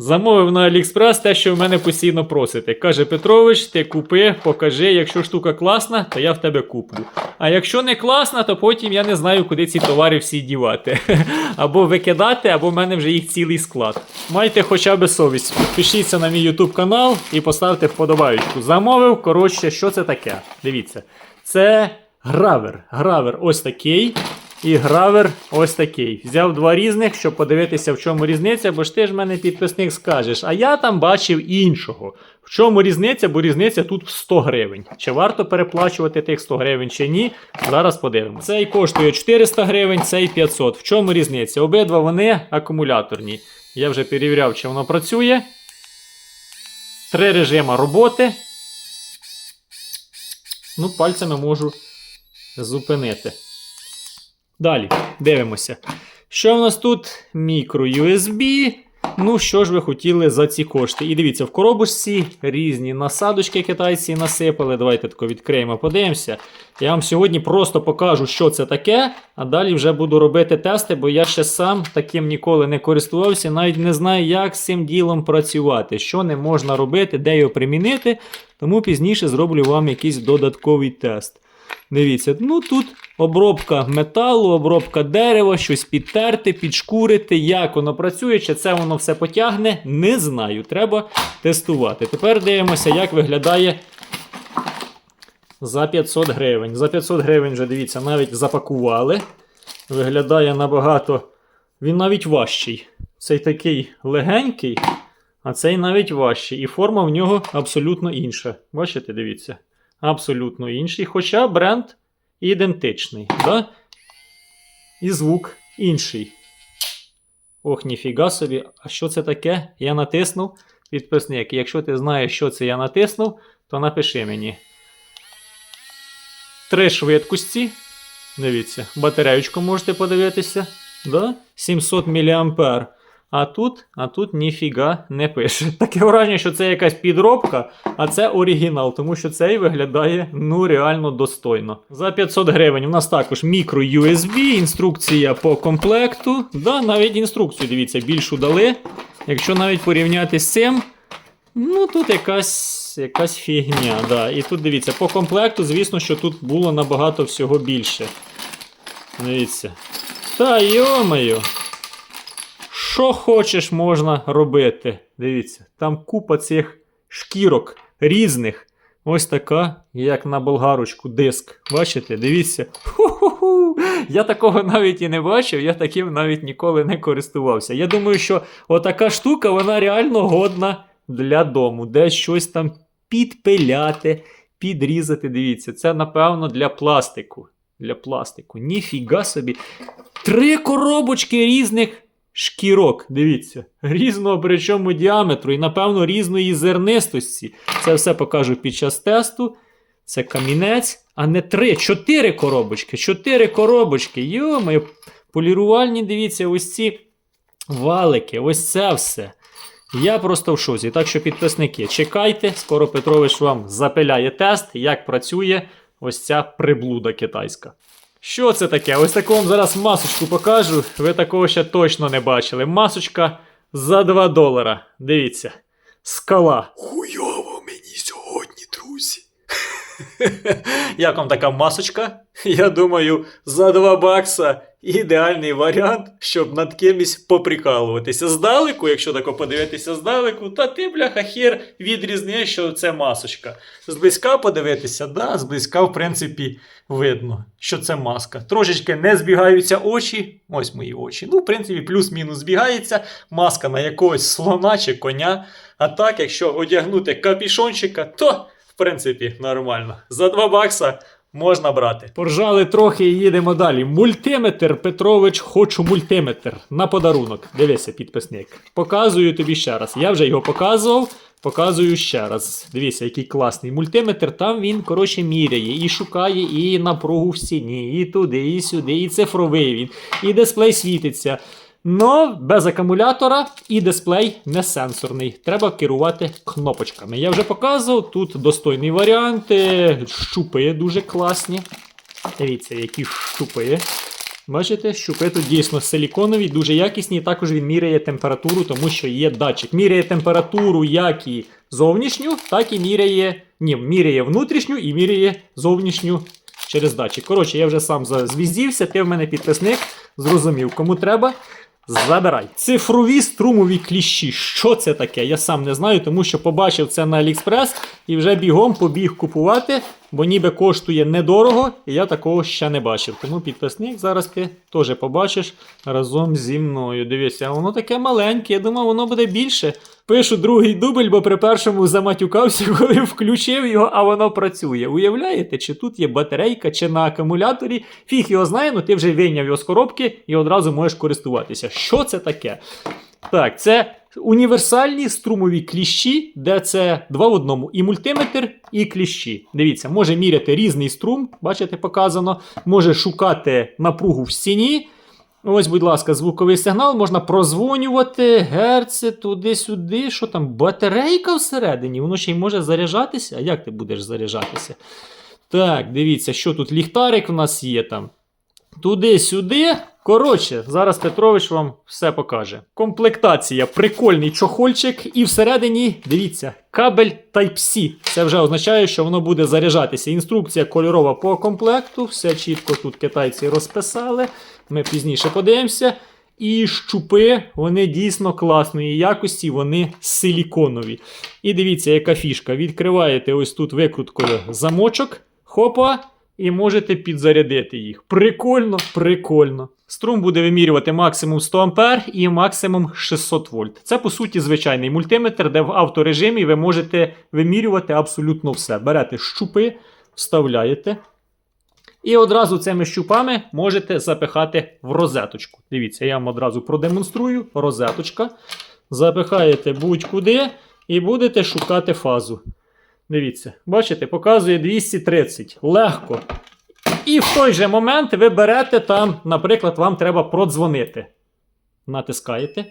Замовив на Аліекспрес те, що в мене постійно просите. Каже Петрович, ти купи, покажи, якщо штука класна, то я в тебе куплю. А якщо не класна, то потім я не знаю, куди ці товари всі дівати. Або викидати, або в мене вже їх цілий склад. Майте хоча б совість. Підпишіться на мій YouTube канал і поставте вподобаючку. Замовив, коротше, що це таке? Дивіться. Це гравер. Гравер ось такий. І гравер ось такий. Взяв два різних, щоб подивитися, в чому різниця, бо ж ти ж мене підписник скажеш. А я там бачив іншого. В чому різниця? Бо різниця тут в 100 гривень. Чи варто переплачувати тих 100 гривень чи ні? Зараз подивимося. Цей коштує 400 гривень, цей 500. В чому різниця? Обидва вони акумуляторні. Я вже перевіряв, чи воно працює. Три режима роботи. Ну, пальцями можу зупинити. Далі, дивимося. Що в нас тут? Мікро USB. Ну, що ж ви хотіли за ці кошти? І дивіться, в коробочці різні насадочки китайці насипали. Давайте тако відкриємо, подивимося. Я вам сьогодні просто покажу, що це таке, а далі вже буду робити тести, бо я ще сам таким ніколи не користувався, навіть не знаю, як з цим ділом працювати, що не можна робити, де його примінити. Тому пізніше зроблю вам якийсь додатковий тест. Дивіться, ну тут обробка металу, обробка дерева, щось підтерти, підшкурити. Як воно працює, чи це воно все потягне, не знаю. Треба тестувати. Тепер дивимося, як виглядає за 500 гривень. За 500 гривень вже дивіться, навіть запакували. Виглядає набагато. Він навіть важчий. Цей такий легенький, а цей навіть важчий. І форма в нього абсолютно інша. Бачите, дивіться абсолютно інший, хоча бренд ідентичний. Да? І звук інший. Ох, ніфіга собі. А що це таке? Я натиснув підписник. Якщо ти знаєш, що це я натиснув, то напиши мені. Три швидкості. Дивіться, батареючку можете подивитися. Да? 700 мА. А тут, а тут ніфіга не пише. Таке враження, що це якась підробка, а це оригінал, тому що цей виглядає ну реально достойно. За 500 гривень у нас також мікро USB, інструкція по комплекту. Да, навіть інструкцію, дивіться, більшу дали. Якщо навіть порівняти з цим, ну тут якась, якась фігня. Да. І тут дивіться, по комплекту, звісно, що тут було набагато всього більше. Дивіться. Та йомаю. Що хочеш можна робити. Дивіться, там купа цих шкірок різних. Ось така, як на болгарочку, диск. Бачите? Дивіться. Ху-ху-ху. Я такого навіть і не бачив, я таким навіть ніколи не користувався. Я думаю, що отака штука, вона реально годна для дому, де щось там підпиляти, підрізати. Дивіться, це, напевно, для пластику. Для пластику. Ніфіга собі. Три коробочки різних шкірок. Дивіться, різного причому діаметру і, напевно, різної зернистості. Це все покажу під час тесту. Це камінець, а не три, чотири коробочки. Чотири коробочки. Йо-моє, полірувальні, дивіться, ось ці валики, ось це все. Я просто в шозі. Так що, підписники, чекайте, скоро Петрович вам запиляє тест, як працює ось ця приблуда китайська. Що це таке? Ось таку вам зараз масочку покажу. Ви такого ще точно не бачили. Масочка за 2 долара. Дивіться. Скала. Друзі. Як вам така масочка? Я думаю, за 2 бакса ідеальний варіант, щоб над кимось поприкалуватися. Здалеку, якщо тако подивитися здалеку, та ти, бляха, хір відрізниш, що це масочка. Зблизька подивитися, да, зблизька, в принципі, видно, що це маска. Трошечки не збігаються очі. Ось мої очі. Ну, в принципі, плюс-мінус збігається. Маска на якогось слона чи коня. А так, якщо одягнути капішончика, то принципі нормально. За 2 бакса. Можна брати. Поржали трохи і їдемо далі. Мультиметр, Петрович, хочу мультиметр на подарунок. Дивися, підписник. Показую тобі ще раз. Я вже його показував. Показую ще раз. Дивіться, який класний мультиметр. Там він, коротше, міряє і шукає і напругу в стіні, і туди, і сюди, і цифровий він, і дисплей світиться. Но без акумулятора і дисплей не сенсорний. Треба керувати кнопочками. Я вже показував, тут достойний варіант. е, Щупи дуже класні. Дивіться, які щупи. Бачите, щупи тут дійсно силіконові, дуже якісні. Також він міряє температуру, тому що є датчик. Міряє температуру як і зовнішню, так і міряє. Ні, міряє внутрішню і міряє зовнішню через датчик. Коротше, я вже сам зазвіздівся, ти в мене підписник, зрозумів, кому треба. Забирай. Цифрові струмові кліщі. Що це таке? Я сам не знаю, тому що побачив це на Аліекспрес і вже бігом побіг купувати, бо ніби коштує недорого, і я такого ще не бачив. Тому підписник зараз ти теж побачиш разом зі мною. Дивіться, воно таке маленьке, я думав, воно буде більше. Пишу другий дубль, бо при першому заматюкався, коли включив його, а воно працює. Уявляєте, чи тут є батарейка, чи на акумуляторі? Фіг його знає, ну ти вже вийняв його з коробки і одразу можеш користуватися. Що це таке? Так, це універсальні струмові кліщі, де це два в одному: і мультиметр, і кліщі. Дивіться, може міряти різний струм, бачите, показано, може шукати напругу в стіні. Ось, будь ласка, звуковий сигнал, можна прозвонювати, герци туди-сюди. Що там, батарейка всередині? Воно ще й може заряджатися. А як ти будеш заряджатися? Так, дивіться, що тут ліхтарик у нас є там. Туди-сюди. Коротше, зараз Петрович вам все покаже. Комплектація, прикольний чохольчик, і всередині, дивіться, кабель Type-C. Це вже означає, що воно буде заряджатися. Інструкція кольорова по комплекту. Все чітко тут китайці розписали. Ми пізніше подивимося. І щупи, вони дійсно класної якості, вони силіконові. І дивіться, яка фішка. Відкриваєте ось тут викруткою замочок. Хопа і можете підзарядити їх. Прикольно, прикольно. Струм буде вимірювати максимум 100 А і максимум 600 вольт. Це по суті звичайний мультиметр, де в авторежимі ви можете вимірювати абсолютно все. Берете щупи, вставляєте. І одразу цими щупами можете запихати в розеточку. Дивіться, я вам одразу продемонструю. Розеточка. Запихаєте будь-куди і будете шукати фазу. Дивіться, бачите, показує 230. Легко. І в той же момент ви берете там, наприклад, вам треба продзвонити. Натискаєте.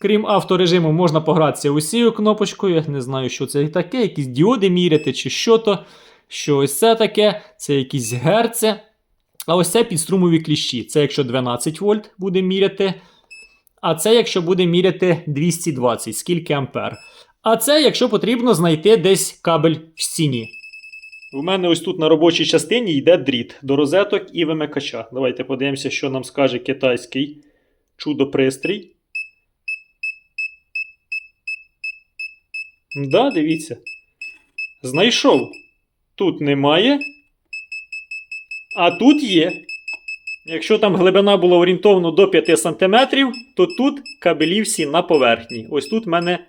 Крім авторежиму, можна погратися усією кнопочкою. Не знаю, що це таке, якісь діоди міряти чи що то. Що ось це таке, це якісь герці. А ось це підструмові кліщі. Це якщо 12 вольт буде міряти. А це якщо буде міряти 220, скільки ампер. А це, якщо потрібно знайти десь кабель в стіні. У мене ось тут на робочій частині йде дріт до розеток і вимикача. Давайте подивимося, що нам скаже китайський чудо-пристрій. Да, дивіться. Знайшов. Тут немає. А тут є. Якщо там глибина була орієнтовно до 5 см, то тут кабелі всі на поверхні. Ось тут в мене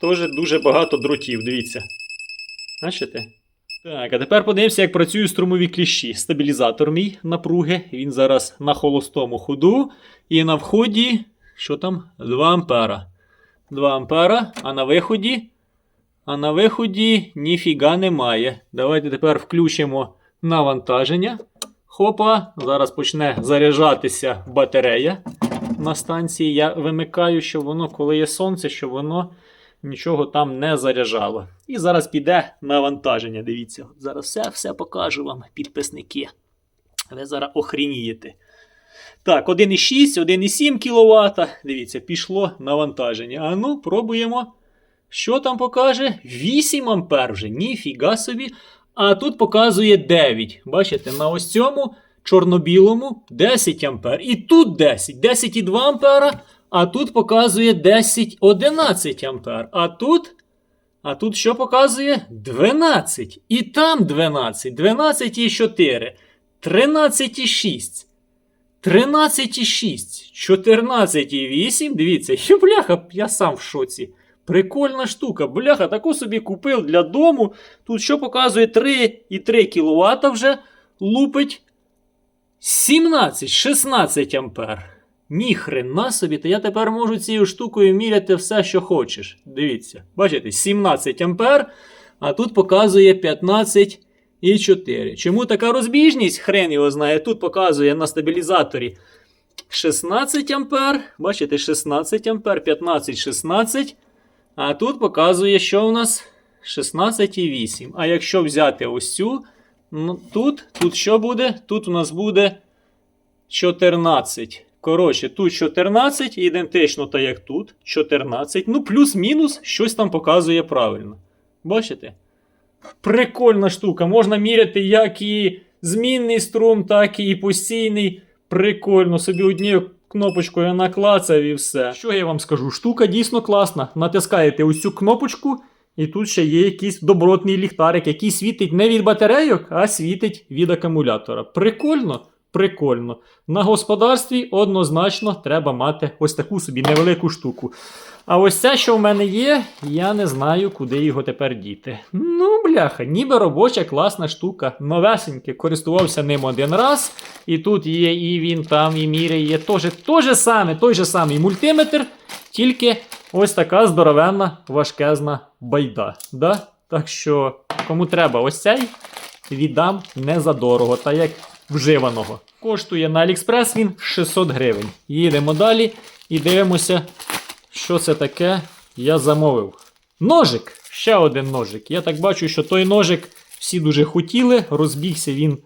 теж дуже багато дротів, дивіться. Бачите? Так, а тепер подивимося, як працюють струмові кліщі. Стабілізатор мій напруги. Він зараз на холостому ходу. І на вході, що там? 2 ампера. 2 ампера, а на виході. А на виході ніфіга немає. Давайте тепер включимо навантаження. Хопа, зараз почне заряджатися батарея на станції. Я вимикаю, щоб воно, коли є сонце, щоб воно нічого там не заряджало. І зараз піде навантаження. Дивіться, зараз все все покажу вам, підписники. Ви зараз охренієте. Так, 1,6, 1,7 кВт. Дивіться, пішло навантаження. А ну, пробуємо. Що там покаже? 8 ампер вже, ніфіга собі. А тут показує 9. Бачите, на ось цьому чорно-білому 10 ампер. І тут 10, 10,2 ампера. А тут показує 10, 11 ампер. А тут. А тут що показує? 12. І там 12, 12,4, 13,6. 13,6, 14,8. Дивіться, що бляха, я сам в шоці. Прикольна штука. Бляха, таку собі купив для дому. Тут що показує 3,3 кВт вже лупить 17-16 ампер. Ніхрена собі, то я тепер можу цією штукою міряти все, що хочеш. Дивіться, бачите, 17 ампер, а тут показує 15 і 4. Чому така розбіжність? Хрен його знає. Тут показує на стабілізаторі 16 ампер. Бачите, 16 ампер, 15, 16. А тут показує, що у нас 16,8. А якщо взяти ось цю, ну, тут, тут що буде? Тут у нас буде 14. Коротше, тут 14, ідентично так як тут. 14. Ну, плюс-мінус, щось там показує правильно. Бачите? Прикольна штука. Можна міряти як і змінний струм, так і постійний. Прикольно, собі однією кнопочкою наклацав і все. Що я вам скажу? Штука дійсно класна. Натискаєте ось цю кнопочку, і тут ще є якийсь добротний ліхтарик, який світить не від батарейок, а світить від акумулятора. Прикольно? Прикольно. На господарстві однозначно треба мати ось таку собі невелику штуку. А ось це, що в мене є, я не знаю, куди його тепер діти. Ну, бляха, ніби робоча класна штука. Новесенький, користувався ним один раз. І тут є, і він там, і міряє. Теж, то же саме, той же самий мультиметр, тільки ось така здоровенна, важкезна байда. Да? Так що, кому треба ось цей, віддам не за та як вживаного. Коштує на Аліекспрес він 600 гривень. Їдемо далі і дивимося, що це таке я замовив. Ножик! Ще один ножик. Я так бачу, що той ножик всі дуже хотіли, розбігся він.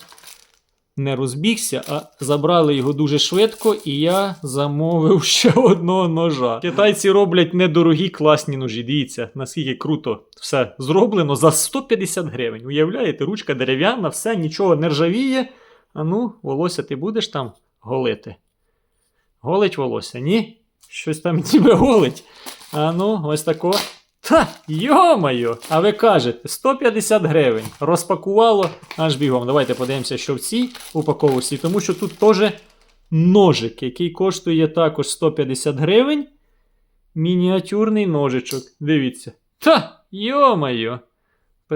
Не розбігся, а забрали його дуже швидко, і я замовив ще одного ножа. Китайці роблять недорогі класні ножі. Дивіться, наскільки круто все зроблено за 150 гривень. Уявляєте, ручка дерев'яна, все, нічого не ржавіє. А ну, волосся ти будеш там голити? Голить волосся, ні? Щось там ніби голить. А ну, ось тако. Та, йо-моє! А ви кажете, 150 гривень. Розпакувало аж бігом. Давайте подивимося, що в цій упаковці. Тому що тут теж ножик, який коштує також 150 гривень. Мініатюрний ножичок. Дивіться. Та, йо-моє!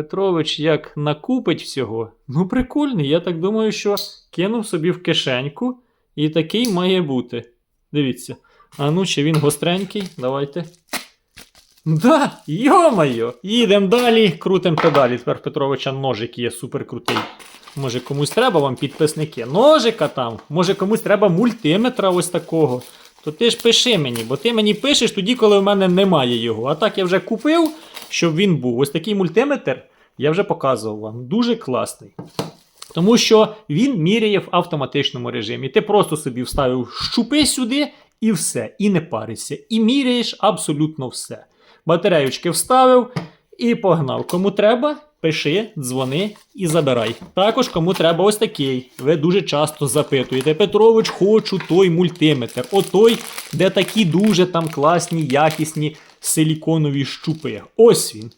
Петрович як накупить всього. Ну, прикольний. Я так думаю, що кинув собі в кишеньку. І такий має бути. Дивіться. А ну, чи він гостренький? Давайте. Да, йо-моє! Їдемо далі, крутим педалі. Тепер Петровича ножик є супер крутий. Може комусь треба вам підписники ножика там, може комусь треба мультиметра ось такого. То ти ж пиши мені, бо ти мені пишеш тоді, коли в мене немає його. А так я вже купив, щоб він був. Ось такий мультиметр я вже показував вам. Дуже класний. Тому що він міряє в автоматичному режимі. Ти просто собі вставив щупи сюди і все, і не паришся. І міряєш абсолютно все. Батареючки вставив і погнав. Кому треба, пиши, дзвони і забирай. Також кому треба ось такий. Ви дуже часто запитуєте: Петрович, хочу той мультиметр. Отой, де такі дуже там класні, якісні силіконові щупи. Ось він.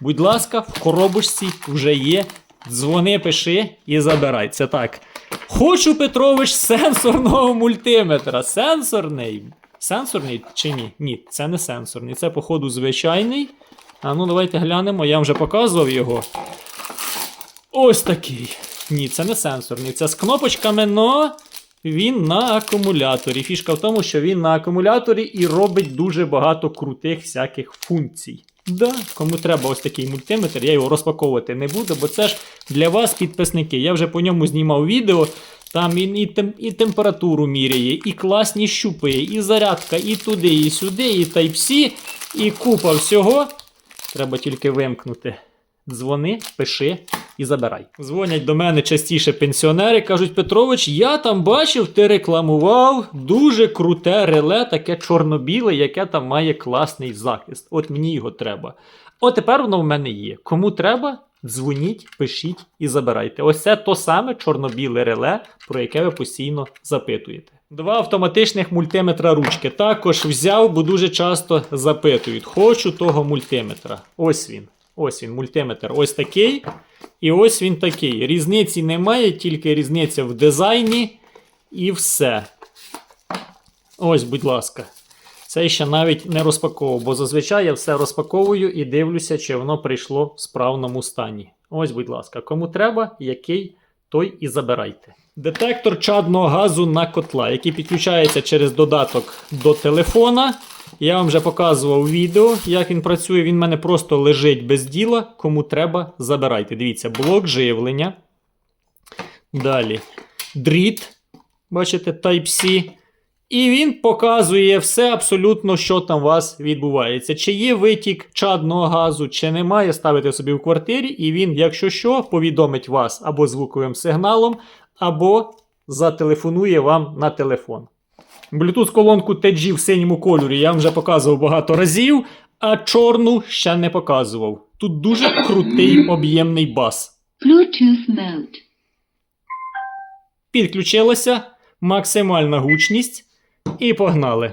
Будь ласка, в коробочці вже є. Дзвони, пиши і забирай. Це так. Хочу Петрович сенсорного мультиметра. Сенсорний. Сенсорний чи ні? Ні, це не сенсорний. Це, походу, звичайний. А ну, давайте глянемо, я вже показував його. Ось такий. Ні, це не сенсорний. Це з кнопочками, но він на акумуляторі. Фішка в тому, що він на акумуляторі і робить дуже багато крутих всяких функцій. Да, кому треба ось такий мультиметр, я його розпаковувати не буду, бо це ж для вас підписники. Я вже по ньому знімав відео. Там він і, тем, і температуру міряє, і класні щупи, і зарядка, і туди, і сюди, і Type-C, і купа всього. Треба тільки вимкнути. Дзвони, пиши і забирай. Дзвонять до мене частіше пенсіонери, кажуть, Петрович, я там бачив, ти рекламував дуже круте реле, таке чорно-біле, яке там має класний захист. От мені його треба. От тепер воно в мене є. Кому треба, дзвоніть, пишіть і забирайте. Ось це то саме чорно-біле реле, про яке ви постійно запитуєте. Два автоматичних мультиметра ручки. Також взяв, бо дуже часто запитують. Хочу того мультиметра. Ось він. Ось він, мультиметр. Ось такий. І ось він такий. Різниці немає, тільки різниця в дизайні і все. Ось, будь ласка. Це ще навіть не розпаковував, бо зазвичай я все розпаковую і дивлюся, чи воно прийшло в справному стані. Ось, будь ласка, кому треба, який, той і забирайте. Детектор чадного газу на котла, який підключається через додаток до телефона. Я вам вже показував відео, як він працює. Він в мене просто лежить без діла. Кому треба, забирайте. Дивіться, блок живлення. Далі дріт. Бачите, Type-C. І він показує все абсолютно, що там у вас відбувається. Чи є витік чадного газу, чи немає, ставите собі в квартирі, і він, якщо що, повідомить вас або звуковим сигналом, або зателефонує вам на телефон. Bluetooth колонку TG в синьому кольорі я вам вже показував багато разів, а чорну ще не показував. Тут дуже крутий об'ємний бас. Bluetooth mode. Підключилося, максимальна гучність і погнали.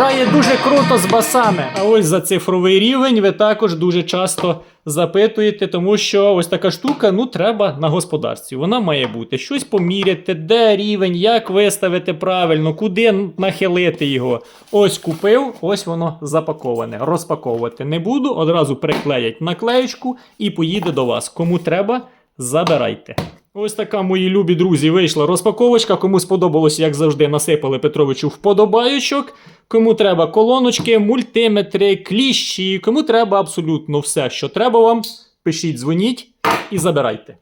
Грає дуже круто з басами. А ось за цифровий рівень ви також дуже часто запитуєте, тому що ось така штука, ну треба на господарстві. Вона має бути щось поміряти, де рівень, як виставити правильно, куди нахилити його. Ось купив, ось воно запаковане. Розпаковувати не буду, одразу приклеять наклеєчку і поїде до вас. Кому треба, забирайте. Ось така, мої любі друзі, вийшла розпаковочка. Кому сподобалось, як завжди, насипали Петровичу вподобаючок. Кому треба колоночки, мультиметри, кліщі, кому треба абсолютно все, що треба вам, пишіть, дзвоніть і забирайте.